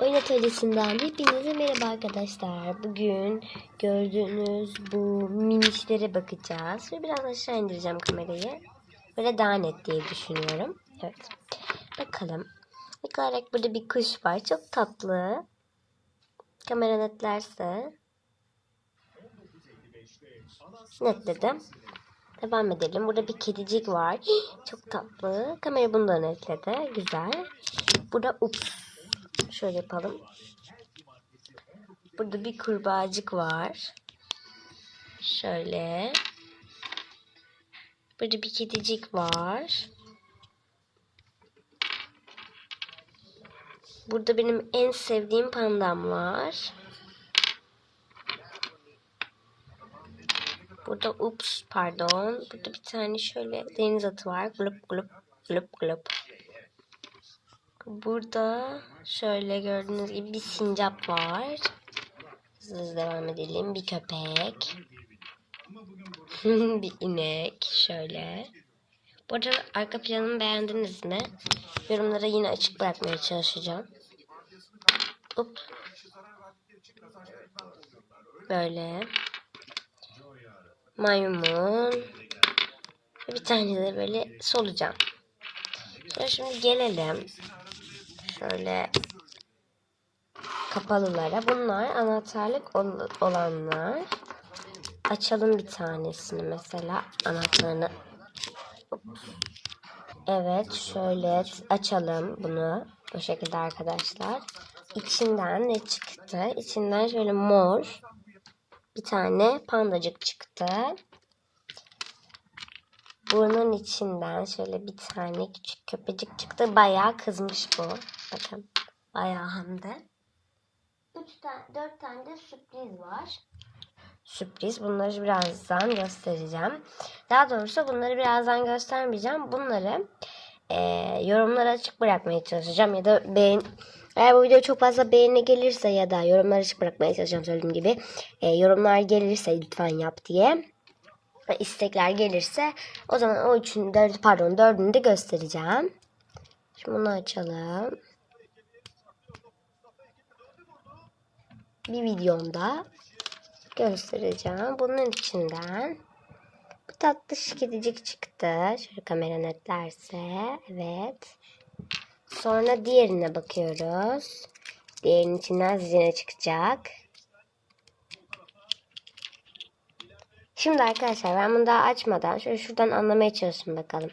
Oyun atölyesinden hepinize merhaba arkadaşlar. Bugün gördüğünüz bu minişlere bakacağız. Ve biraz aşağı indireceğim kamerayı. Böyle daha net diye düşünüyorum. Evet. Bakalım. İlk burada bir kuş var. Çok tatlı. Kamera netlerse. Netledim. Devam edelim. Burada bir kedicik var. Çok tatlı. Kamera bunu da netledi. Güzel. Burada ups. Şöyle yapalım. Burada bir kurbağacık var. Şöyle. Burada bir kedicik var. Burada benim en sevdiğim pandam var. Burada ups pardon. Burada bir tane şöyle deniz atı var. Glup glup glup glup. Burada şöyle gördüğünüz gibi bir sincap var. Hızlı hızlı devam edelim. Bir köpek. bir inek. Şöyle. Bu arada arka planımı beğendiniz mi? Yorumlara yine açık bırakmaya çalışacağım. Up. Böyle. Maymun. Bir tane de böyle solucan. Sonra şimdi gelelim. Şöyle kapalılara. Bunlar anahtarlık ol- olanlar. Açalım bir tanesini mesela anahtarını. Evet şöyle açalım bunu. Bu şekilde arkadaşlar. İçinden ne çıktı? İçinden şöyle mor bir tane pandacık çıktı. Burnun içinden şöyle bir tane küçük köpecik çıktı. Bayağı kızmış bu. Bakın. Bayağı hem de. Üç tane, dört tane de sürpriz var. Sürpriz. Bunları birazdan göstereceğim. Daha doğrusu bunları birazdan göstermeyeceğim. Bunları eee yorumlara açık bırakmaya çalışacağım. Ya da beğen... Eğer bu video çok fazla beğeni gelirse ya da yorumlara açık bırakmaya çalışacağım söylediğim gibi. eee, yorumlar gelirse lütfen yap diye ve istekler gelirse o zaman o üçün dört pardon dördünü de göstereceğim. Şimdi bunu açalım. Bir videomda göstereceğim. Bunun içinden bu tatlı kedicik çıktı. Şöyle kamera netlerse. Evet. Sonra diğerine bakıyoruz. Diğerinin içinden zine çıkacak. Şimdi arkadaşlar ben bunu daha açmadan şöyle şuradan anlamaya çalışın bakalım.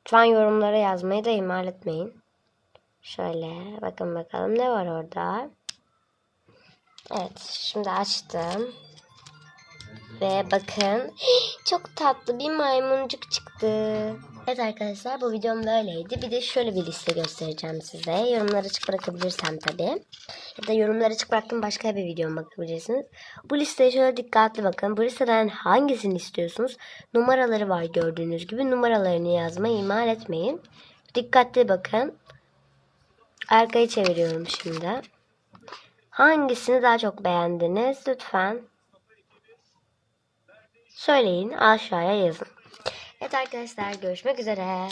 Lütfen yorumlara yazmayı da ihmal etmeyin. Şöyle bakın bakalım ne var orada. Evet şimdi açtım. Ve bakın çok tatlı bir maymuncuk çıktı. Evet arkadaşlar bu videom böyleydi. Bir de şöyle bir liste göstereceğim size. Yorumları açık bırakabilirsem tabii. Ya da yorumları açık bıraktım başka bir videoma bakabilirsiniz. Bu listeye şöyle dikkatli bakın. Bu listeden hangisini istiyorsunuz? Numaraları var gördüğünüz gibi. Numaralarını yazmayı ihmal etmeyin. Dikkatli bakın. Arkayı çeviriyorum şimdi. Hangisini daha çok beğendiniz? Lütfen söyleyin aşağıya yazın. Evet arkadaşlar görüşmek üzere.